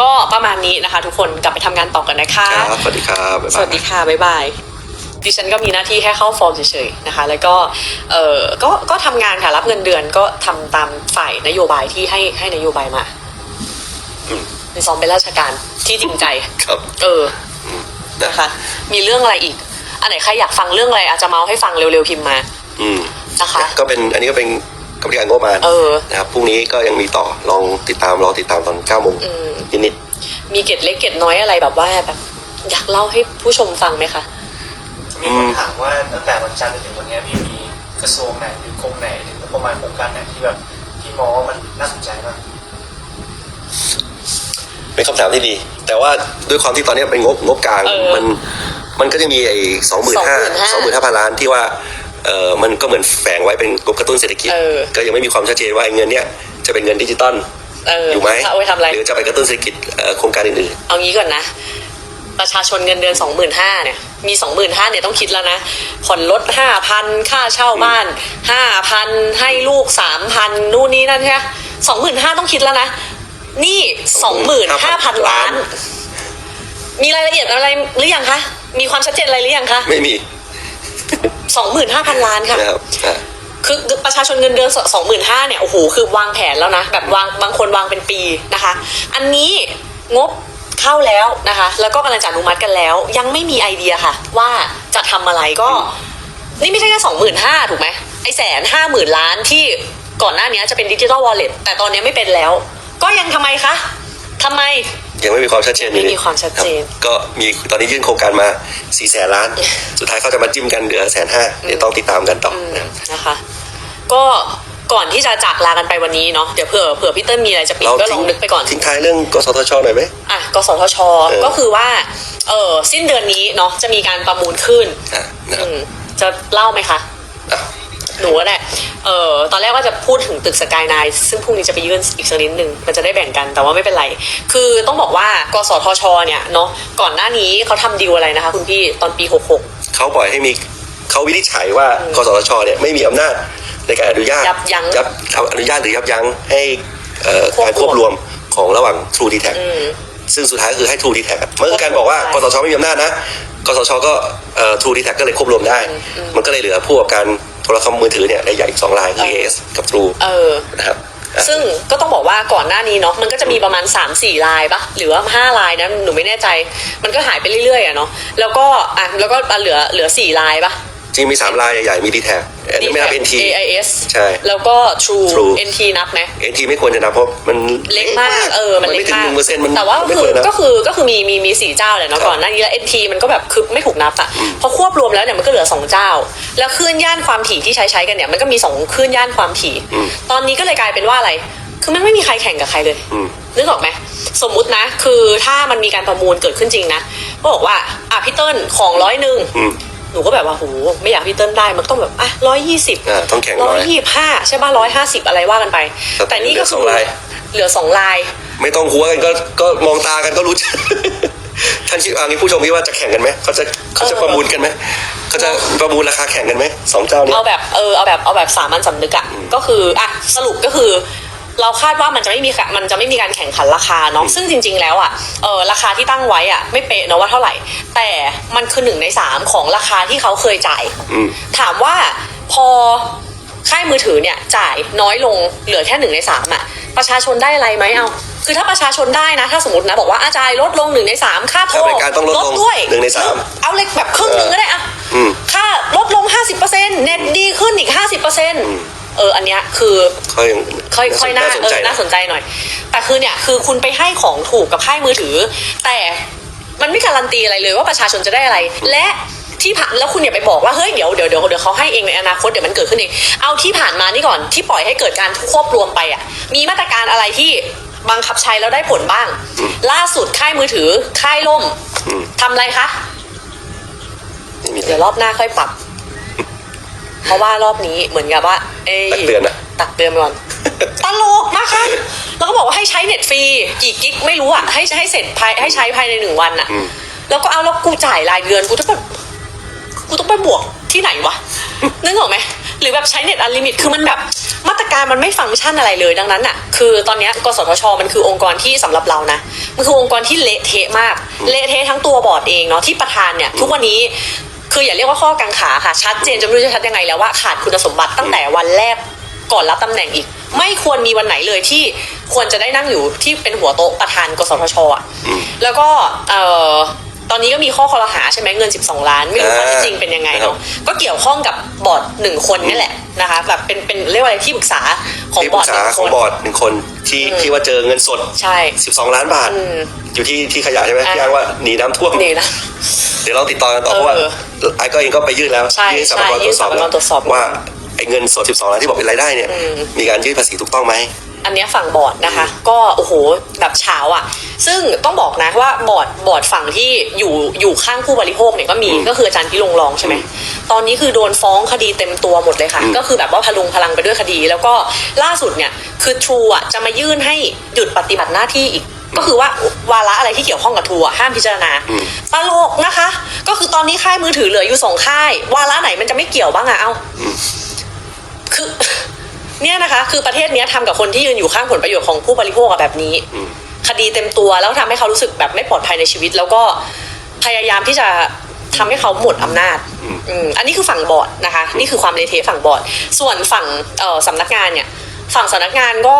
ก็ประมาณนี้นะคะ ทุกคนกลับไปทำงานต่อกันนะคะ ครับ สวัสดีครับบ๊ายบาย สวัสดีค่ะ บ๊ายบาย ดิฉันก็มีหน้าที่แค่เข้าฟอร์มเฉยๆนะคะ แล้วก็ เออก็ ก็ทำงานค่ะ รับเงินเดือนก็ทำตามฝ่ายนโยบายที่ให้ให้นโยบายมาอืม ในซ้อมเป็นราชการที่จริงใจ ครับเออนะนะคะ มีเรื่องอะไรอีก อันไหนใครอยากฟังเรื่องอะไรอาจจะเมาให้ฟังเร็วๆพิมพ์มา อืมนะคะ ก็เป็นอันนี้ก็เป็น กรรมธิการงบประมาณเออ นะครับพรุ่งนี้ก็ยังมีต่อลองติดตามรอติดตามตอน9โมงอืม นิดมีเกร็ดเล็กเกร็ดน้อยอะไรแบบว่าแบบอยากเล่าให้ผู้ชมฟังไหมคะ มีคนถามว่าตั้งแต่วันจันทร์จนถึงวันเนี้ยพี่มีกระทรวงไหนหรือกรมไหนหรืองบประมาณโครงการไหนที่แบบที่มองว่ามันน่าสนใจบ้างๆเป็นคำถามที่ดี แต่ว่าด้วยความที่ตอนนี้เป็นงบงบกลางเออมันมันก็จะมีไอ้สองหมื่นห้าสองหมื่นห้าพันล้านที่ว่า เออมันก็เหมือนแฝงไว้เป็นงบกระตุ้นเศรษฐกิจ เออ ก็ยังไม่มีความชัดเจนว่าไอ้เงินเนี้ยจะเป็นเงินดิจิตอลเอออยู่ไหมเอาไว้ทำอะไร หรือจะไปกระตุ้นเศรษฐกิจเอ่อโครงการอื่นเอางี้ก่อนนะ ประชาชนเงินเดือนสองหมื่นห้าเนี่ย มีสองหมื่นห้าเนี่ยต้องคิดแล้วนะ ผ่อนรถห้าพันค่าเช่าบ้านห้าพันให้ลูกสามพันนู่นนี่นั่นใช่ไหมสองหมื่นห้าต้องคิดแล้วนะ นี่สองหมื่นห้าพันล้าน มีรายละเอียดอะไรหรือยังคะ มีความชัดเจนอะไรหรือยังคะ ๆ ไม่มี สองหมื่นห้าพันล้านค่ะ นะครับอะคือประชาชนเงินเดือนสองหมื่นห้าเนี่ยโอ้โหคือวางแผนแล้วนะ แบบวางบางคนวางเป็นปีนะคะ อันนี้งบเข้าแล้วนะคะ แล้วก็กำลังจะอนุมัติกันแล้ว ยังไม่มีไอเดียค่ะ ว่าจะทำอะไรก็ นี่ไม่ใช่แค่สองหมื่นห้าถูกไหมไอแสนห้าหมื่นล้านที่ก่อนหน้านี้จะเป็นดิจิ t a ลวอลเล็ตแต่ตอนนี้ไม่เป็นแล้ว ก็ยังทำไมคะ ทำไม ยังไม่มีความชัดเจนไม่มีความชัดเจน ครับก็มีตอนนี้ยื่นโครงการมา4แสนล้าน สุดท้ายเขาจะมาจิ้มกันเหลือแสนห้าเดี๋ยวต้องติดตามกันต่อนะครับนะคะ ก็ก่อนที่จะจากลากันไปวันนี้เนาะเดี๋ยวเผื่อเผื่อพี่เติ้ลมีอะไรจะปิดก็ลองนึกไปก่อน ทิ้งท้ายเรื่องกสทชหน่อยไหม อะกสทช เออ ก็คือว่าเออสิ้นเดือนนี้เนาะจะมีการประมูลขึ้นอะนะครับ อืมจะเล่าไหมคะอะ หนูก็ได้เออตอนแรกว่าจะพูดถึงตึกสกายไนซึ่งพรุ่งนี้จะไปยื่นอีกสักนิดหนึ่งมันจะได้แบ่งกันแต่ว่าไม่เป็นไร คือต้องบอกว่ากสทชเนี่ยเนาะก่อนหน้านี้เขาทำดีลอะไรนะคะ คุณพี่ตอนปี 66 เขาปล่อยให้มีเขาวินิจฉัยว่ากสทชเนี่ยไม่มีอำนาจในการอนุญาตยับยั้งยับอนุญาตหรือยับยั้งให้เอ่อควบรวมการควบรวมของระหว่าง True d t a c อืมซึ่งสุดท้ายก็คือให้ True d t a c มันคือการบอกว่ากสทชไม่มีอำนาจนะกสทชก็เอ่อ True d t a c ก็เลยควบรวมได้ มันก็เลยเหลือผู้ประกอบการ โทรคมมือถือเนี่ยรายใหญ่อีกสองรายคือ AS กับ True เออ นะครับอะซึ่งก็ต้องบอกว่าก่อนหน้านี้เนาะมันก็จะมีประมาณ 3 4 ลายปะหรือว่า 5 ลายนะหนูไม่แน่ใจ มันก็หายไปเรื่อยๆอะเนาะแล้วก็อะแล้วก็เหลือเหลือ 4 ลายปะ จริงมีสามรายใหญ่ๆมี d t a c อันนี้ไม่นับ NT AIS ใช่ แล้วก็ True True NT นับไหม NT ไม่ควรจะนับเพราะมันเล็กมากเออมันเล็ไม่กถึงมาหกนึ่งเปอร์เซ็นต์มันแต่ว่าก็ไม่คืควอรนะก็คือก็คือมีมีมีสี่เจ้าแหละเนาะครับก่อนหน้านี้แล้ว NT มันก็แบบคือไม่ถูกนับอะพอควบรวมแล้วเนี่ยมันก็เหลือสองเจ้า แล้วคลื่นย่านความถี่ที่ใช้ใช้กันเนี่ยมันก็มีสองคลื่นย่านความถี่อืมตอนนี้ก็เลยกลายเป็นว่าอะไรคือมันไม่มีใครแข่งกับใครเลยอืมนึกออกไหมสมมุตินะ คือถ้ามันมีการประมูลเกิดขึ้นจริงนะก็บอกว่าอะพี่เติ้ลของร้อยหนึ่งอืม หนูก็แบบว่าโหไม่อยากพี่เติ้ลได้มันต้องแบบอะร้อยยี่สิบอ่าต้องแข่งร้ร้ออยยยี่ห้าใช่ป่ะร้อยห้าสิบอะไรว่ากันไป แต่นี่ก็คือเหลือสองลายเหลือสองลายไม่ต้องหัวกันก็ก็มองตากันก็รู้ท่านคิดว่างี้ผู้ชมคิดว่าจะแข่งกันไหมเขาจะเขาจะเออประมูลกันไหมเขาจะประมูลราคาแข่งกันไหมสองเจ้านี้ เอาแบบเออเอาแบบเอาแบบสามัญสำนึกอะก็คืออะสรุปก็คือ เราคาดว่ามันจะไม่มีค่ะมันจะไม่มีการแข่งขันราคาเนาะซึ่งจริง ๆ แล้วอะเออราคาที่ตั้งไว้อะไม่เป๊ะเนอะว่าเท่าไหร่ แต่มันคือหนึ่งในสามของราคาที่เขาเคยจ่ายอืมถามว่าพอค่ายมือถือเนี่ยจ่ายน้อยลงเหลือแค่หนึ่งในสามอะประชาชนได้อะไรไหมเอาคือถ้าประชาชนได้นะ ถ้าสมมตินะ บอกว่าอาจ่ายลดลงหนึ่งในสามค่าโทรถ้าเป็นการต้องลดลงด้วยหนึ่งในสามเอาเลยแบบครึ่งหนึ่งก็ได้อะอืมค่าลดลง50%เน็ตดีขึ้นอีก50%เอ ออันเนี้ยคือค่อยค่อยค่อยน่าสนเอใจอนะน่าสนใจหน่อย แต่คือเนี่ยคือคุณไปให้ของถูกกับค่ายมือถือ แต่มันไม่การันตีอะไรเลยว่าประชาชนจะได้อะไร และที่ผ่านแล้วคุณอย่าไปบอกว่าเฮ้ยเดี๋ยวเดี๋ยวเดี๋ยวเดี๋ยวเขาให้เองในอนาคตเดี๋ยวมันเกิดขึ้นเองเอาที่ผ่านมานี่ก่อนที่ปล่อยให้เกิดการควบรวมไปอะ มีมาตรการอะไรที่บังคับใช้แล้วได้ผลบ้าง ล่าสุดค่ายมือถือค่ายล่มอืมทำอะไรคะไม่มีเดี๋ยวรอบหน้าค่อยปรับ เพราะว่ารอบนี้เหมือนกับว่าเอ้ยตักเตือนนะตักเตือนไปก่อนตลกมากค่ะแล้วก็บอกว่าให้ใช้เน็ตฟรีกี่กิกไม่รู้อะให้ให้เสร็จภายให้ใช้ภายในหนึ่งวันอะอืม แล้วก็เอาแล้วกูจ่ายรายเดือนกูต้องแบบกูต้องไปบวกที่ไหนวะ นึกออกไหมรือแบบใช้เน็ตอันลิมิตคือมันแบบมาตรการมันไม่ฟังก์ชันอะไรเลยดังนั้นอะคือตอนเนี้ยกสทช มันคือองค์กรที่สำหรับเรานะมันคือองค์กรที่เละเทะมาก เละเทะทั้งตัวบอร์ดเองเนาะที่ประธานเนี่ยทุกวันนี้ คืออย่าเรียกว่าข้อกังขาค่ะชัดเจนจนไม่รู้จะชัดยังไงแล้วว่าขาดคุณสมบัติตั้งแต่วันแรกก่อนรับตำแหน่งอีก ไม่ควรมีวันไหนเลยที่ควรจะได้นั่งอยู่ที่เป็นหัวโต๊ะประธานกสทชอะอืมแล้วก็เอ่อ ตอนนี้ก็มีข้อคอรหาใช่ไหมเงิน 12 ล้าน ไม่รู้ข้อเท็จจริงเป็นยังไงเนาะก็เกี่ยวข้องกับบอร์ดหนึ่งคนนี่แหละนะคะแบบเป็นเป็นเรียกว่าอะไรที่ปรึกษาของที่บปอรึร์ดกหษานึ่งขคองน บอร์ดหนึ่งคนที่อืม ที่ว่าเจอเงินสด ใช่ 12 ล้านบาท อืมอยู่ที่ที่ขยะใช่ไหมอ่าที่อ้างว่าหนีน้ำท่วม นี่นะ เดี๋ยวเราติดต่อกันต่อเพราะว่าเออไอ้ก็เองก็ไปยื่นแล้วใช่ยื่นสรรพากรใช่ตรวจสอบยื่นสรรพากรตรวจสอบว่าไอ้เงินสด 12 ล้านที่บอกเป็นรายได้เนี่ย อืม มีการยื่นภาษีถูกต้องไหม อันเนี้ยฝั่งบอร์ดนะคะ ก็โอ้โหแบบเช้าอะ ซึ่งต้องบอกนะว่าบอร์ดบอร์ดฝั่งที่อยู่อยู่ข้างผู้บริโภคเนี่ยก็มีอืมก็คืออาจารย์พิรงรองใช่ไหมอืมตอนนี้คือโดนฟ้องคดีเต็มตัวหมดเลยค่ะอืมก็คือแบบว่าพลุงพลังไปด้วยคดี แล้วก็ล่าสุดเนี่ยคือทรูอะจะมายื่นให้หยุดปฏิบัติหน้าที่อีกก็คือว่าวาระอะไรที่เกี่ยวข้องกับทรูอะห้ามพิจารณาอืมตลกนะคะ ก็คือตอนนี้ค่ายมือถือเหลืออยู่สองค่าย วาระไหนมันจะไม่เกี่ยวบ้างอะเอาอืมคือ เนี่ยนะคะ คือประเทศเนี้ยทำกับคนที่ยืนอยู่ข้างผลประโยชน์ของผู้บริโภคอะแบบนี้ อืม คดีเต็มตัวแล้วทำให้เขารู้สึกแบบไม่ปลอดภัยในชีวิต แล้วก็พยายามที่จะทำให้เขาหมดอำนาจอืม อืมอันนี้คือฝั่งบอร์ดนะคะ นี่คือความเละเทะฝั่งบอร์ด ส่วนฝั่งเอ่อสำนักงานเนี่ย ฝั่งสำนักงานก็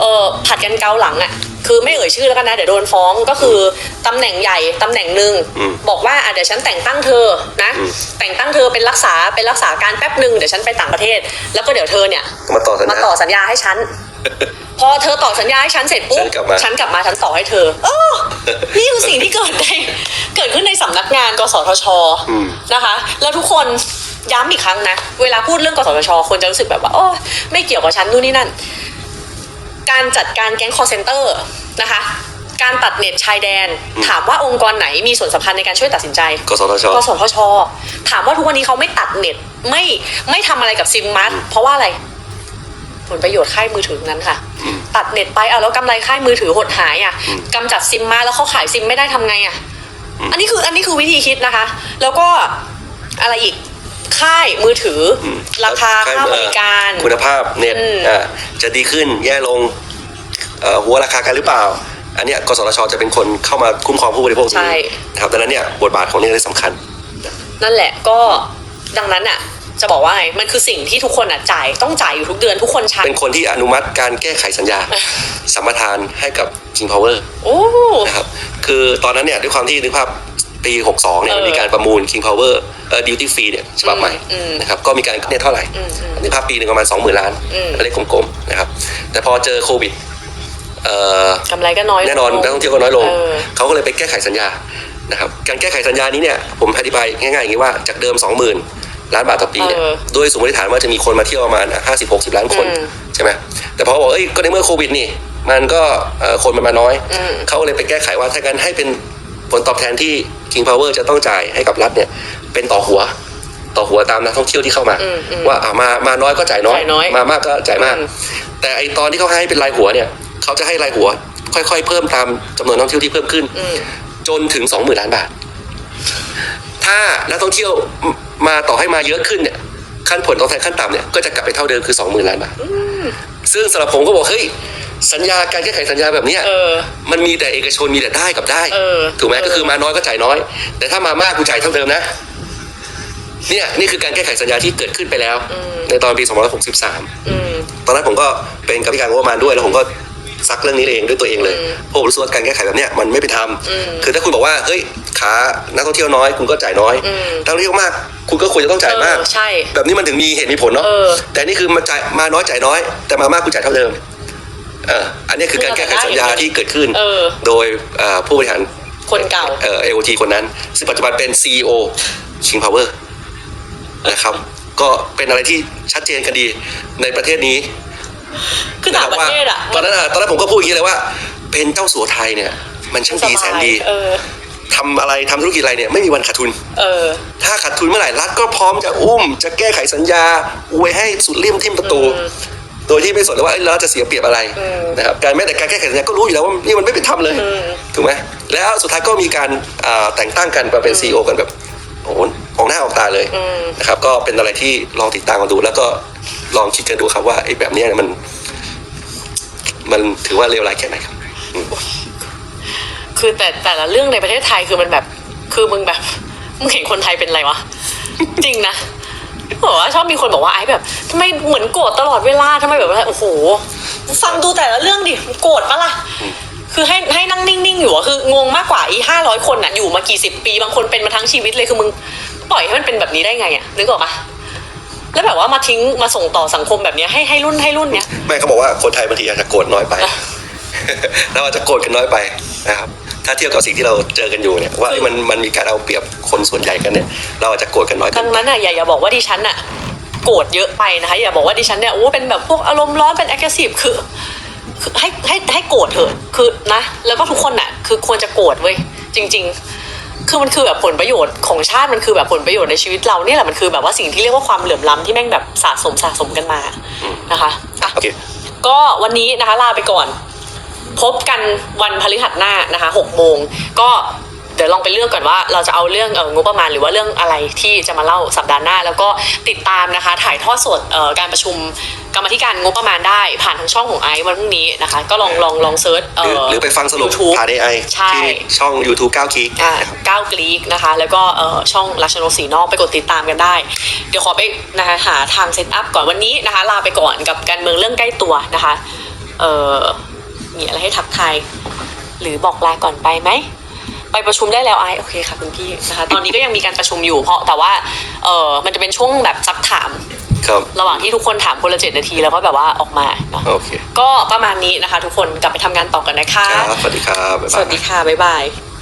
เอ่อผัดกันเกาหลังอะ่ะ คือไม่เอ่ยชื่อแล้วกันนะเดี๋ยวโดนฟ้องก็คือตำแหน่งใหญ่ตำแหน่งหนึ่งอืมบอกว่าอะเดี๋ยวฉันแต่งตั้งเธอนะอืม แต่งตั้งเธอเป็นรักษาเป็นรักษาการแป๊บหนึ่งเดี๋ยวฉันไปต่างประเทศ แล้วก็เดี๋ยวเธอเนี่ย มาต่อสัญมาญา ต่อสัญญาให้ฉัน พอเธอต่อสัญญาให้ฉันเสร็จปุ๊บฉันกลับมา ฉันกลับมาฉันต่อให้เธอเออนี่คือสิ่งที่เกิดในเกิดขึ้นในสำนักงานกสทชอืมนะคะ แล้วทุกคนย้ำอีกครั้งนะ เวลาพูดเรื่องกสทช คนจะรู้สึกแบบว่าโอ้ไม่เกี่ยวกับฉันนู่นนี่นั่น การจัดการแก๊งคอร์เซนเตอร์นะคะ การตัดเน็ตชายแดนถามว่าองค์กรไหนมีส่วนสำคัญในการช่วยตัดสินใจ กสทช กสทช ถามว่าทุกวันนี้เขาไม่ตัดเน็ตไม่ไม่ทำอะไรกับซิมมัสเพราะว่าอะไรผลประโยชน์ค่ายมือถือนั้นค่ะ อืมตัดเน็ตไปเอาแล้วกำไรค่ายมือถือหดหายอะอืมกำจัดซิมมาแล้วเขาขายซิมไม่ได้ทำไงอะ อืม อันนี้คืออันนี้คือวิธีคิดนะคะ แล้วก็อะไรอีก ค่ายมือถืออมราคาค่าบริการ คุณภาพเน็ตอืม อ่าจะดีขึ้นแย่ลงเอ่อหัวราคากันหรือเปล่า อันเนี้ยกสทชจะเป็นคนเข้ามาคุ้มครองผู้บริโภคตรงใช่นี้นะครับดังนั้นเนี่ยบทบาทของนี่เลยสำคัญ นั่นแหละก็ดังนั้นอะ จะบอกว่าไงมันคือสิ่งที่ทุกคนอะจ่ายต้องจ่ายอยู่ทุกเดือนทุกคนใช้เป็นคนที่อนุมัติการแก้ไขสัญญา สัมปทานให้กับ King Power โอ้ นะครับ คือตอนนั้นเนี่ยด้วยความที่นึกภาพ ปี 62เนี่ยเออมีการประมูล King Power เอ่อ duty free เนี่ยฉบับใหม่อืมนะครับก็มีการเนี่ยเท่าไหร่อืมอืมนึกภาพปีหนึ่งประมาณ 20,000 ล้านอืม เลขกลมๆนะครับแต่พอเจอโควิดเอ่อ กำไรก็น้อยลง แน่นอนนักท่องเที่ยวก็น้อยลง เออเขาก็เลยไปแก้ไขสัญญา นะครับ การแก้ไขสัญญานี้เนี่ย ผมอธิบายง่ายๆอย่างนี้ว่า จากเดิม 20,000 ล้านบาทต่อปีเนี่ย เออโดยสมมติฐานว่าจะมีคนมาเที่ยวประมาณ50-60ล้านคน อืมใช่ไหม แต่พอบอกเอ้ย ก็ในเมื่อโควิดนี่ มันก็เอ่อคนมันมาน้อย อืม เขาก็เลยไปแก้ไขว่าถ้ากันให้เป็น ผลตอบแทนที่ King Power จะต้องจ่ายให้กับรัฐเนี่ย เป็นต่อหัว ต่อหัวตามนักท่องเที่ยวที่เข้ามา อืมอืม ว่าอะมามาน้อยก็จ่ายน้อย จ่ายน้อย มามากก็จ่ายมากอืมแต่ไอตอนที่เขาให้เป็นรายหัวเนี่ยเขาจะให้รายหัว ค่อยๆ เพิ่มตามจำนวนนักท่องเที่ยวที่เพิ่มขึ้น อืม จนถึง20,000ล้านบาท ถ้านักท่องเที่ยวมมาต่อให้มาเยอะขึ้นเนี่ยขั้นผลตอบแทนขั้นต่ำเนี่ยก็จะกลับไปเท่าเดิมคือ20,000ล้านบาท ซึ่งสำหรับผมก็บอกเฮ้ย สัญญาการแก้ไขสัญญาแบบเนี้ยเออ มันมีแต่เอกชนมีแต่ได้กับได้ เออถูกไหมเออ ก็คือมาน้อยก็จ่ายน้อย แต่ถ้ามามากกูจ่ายเท่าเดิมนะ เนี่ยนี่คือการแก้ไขสัญญาที่เกิดขึ้นไปแล้วอืมในตอนปี 2563 อืม ตอนนั้นผมก็เป็นกรรมการงบประมาณด้วยแล้วผมก็ซักเรื่องนี้เองด้วยตัวเองเลยอืมเพราะผมรู้สึกว่าการแก้ไขแบบเนี้ยมันไม่เป็นธรรมอืมคือถ้าคุณบอกว่าเฮ้ยขานักท่องเที่ยวน้อยคุณก็จ่ายน้อยอืม นักท่องเที่ยวมาก คุณก็ควรจะต้องจ่ายมาก เออใช่ แบบนี้มันถึงมีเหตุมีผลเนาะเออแต่นี่คือมาจ่ายมาน้อยจ่ายน้อย แต่มามากคุณจ่ายเท่าเดิม เอออันนี้คือการแก้ไขสัญญาที่เกิดขึ้น เออ โดยเอ่อผู้บริหารคนเก่า เอ่อ AOT คนนั้น ซึ่งปัจจุบันเป็น CEO King Power นะครับ ก็เป็นอะไรที่ชัดเจนกันดีในประเทศนี้คือต่างประเทศอะตอนนั้นอะตอนนั้นผมก็พูดอย่างนี้เลยว่า เป็นเจ้าสัวไทยเนี่ย มันช่างดีแสนดีเออทำอะไรทำธุรกิจอะไรเนี่ยไม่มีวันขาดทุน เออ ถ้าขาดทุนเมื่อไหร่รัฐก็พร้อมจะอุ้ม จะแก้ไขสัญญาอวยให้สุดริมทิ่มประตูอืม โดยที่ไม่สนเลยว่าเอ้ยเราจะเสียเปรียบอะไรอืมนะครับการแม้แต่การแก้ไขสัญญาก็รู้อยู่แล้วว่านี่มันไม่เป็นธรรมเลยอืมถูกไหมแล้วสุดท้ายก็มีการอ่าแต่งตั้งกันมาเป็นซีอกันแบบโอ้โหออกหน้าออกตาเลยอืมนะครับก็เป็นอะไรที่ลองติดตามกันดู แล้วก็ลองคิดกันดูครับว่าไอ้แบบเนี้ยมัน มันถือว่าเลวร้ายแค่ไหนครับ คือแต่แต่ละเรื่องในประเทศไทยคือมันแบบ คือมึงแบบมึงเห็นคนไทยเป็นอะไรวะ จริงนะ บอกว่าชอบมีคนบอกว่าไอ้แบบทำไมเหมือนโกรธตลอดเวลาทำไมแบบว่าโอ้โหฟังดูแต่ละเรื่องดิโกรธปะล่ะคือให้ให้นั่งนิ่งๆอยู่อะคืองงมากกว่าอีห้าร้อยคนอะอยู่มากี่สิบปี บางคนเป็นมาทั้งชีวิตเลยคือมึงปล่อยให้มันเป็นแบบนี้ได้ไงอะนึกออกปะแล้วแบบว่ามาทิ้งมาส่งต่อสังคมแบบเนี้ยให้ให้รุ่นให้รุ่นเนี้ยไม่เขาบอกว่าคนไทยบางทีอาจจะโกรธน้อยไป เราอาจจะโกรธกันน้อยไปนะครับ ถ้าเทียบกับสิ่งที่เราเจอกันอยู่เนี่ยว่าเอ้ยมันมันมีการเอาเปรียบคนส่วนใหญ่กันเนี่ยเราอาจจะโกรธกันน้อยเกัดันงนั้นอะอย่าอย่าบอกว่าดิฉันอะโกรธเยอะไปนะคะอย่าบอกว่าดิฉันเนี่ยโอ้เป็นแบบพวกอารมณ์ร้อนเป็น aggressive คือคือให้ให้ให้โกรธเถอะคือนะแล้วก็ทุกคนอะ คือควรจะโกรธเว้ยจริง ๆ คือมันคือแบบผลประโยชน์ของชาติมันคือแบบผลประโยชน์ในชีวิตเราเนี่ยแหละมันคือแบบว่าสิ่งที่เรียกว่าความเหลื่อมล้ำที่แม่งแบบสะสมสะสมกันมานะคะอะ โอเค ก็วันนี้นะคะลาไปก่อน พบกันวันพฤหัสหน้านะคะหกโมงก็เดี๋ยวลองไปเลือกก่อนว่าเราจะเอาเรื่องเอองบประมาณหรือว่าเรื่องอะไรที่จะมาเล่าสัปดาห์หน้า แล้วก็ติดตามนะคะ ถ่ายทอดสดเอ่อการประชุมกรรมาธิการงบประมาณได้ผ่านทางช่องของไอซ์วันพรุ่งนี้นะคะ ก็ลองลองลองเซิร์ชหรือหรือไปฟังสรุป YouTube ผ่าน AI ใช่ที่ช่อง YouTube 9คลิกอ่าก้าวกรีกนะคะ แล้วก็เอ่อช่องลักชโนสีนอกไปกดติดตามกันได้ เดี๋ยวขอไปนะคะหาทางเซตอัพก่อนวันนี้นะคะ ลาไปก่อนกับการเมืองเรื่องใกล้ตัวนะคะ เอ่อ มีอะไรให้ทักทายหรือบอกลาก่อนไปไหมไปประชุมได้แล้วไอโอเคค่ะคุณพี่นะคะตอนนี้ก็ยังมีการประชุมอยู่เพราะแต่ว่าเออมันจะเป็นช่วงแบบซักถามครับ ระหว่างที่ทุกคนถามคนละเจ็ดนาทีแล้วก็แบบว่าออกมาเนาะโอเค ก็ประมาณนี้นะคะ ทุกคนกลับไปทำงานต่อกันนะคะ ครับ สวัสดีครับบ๊ายบาย สวัสดีค่ะ บ๊ายบาย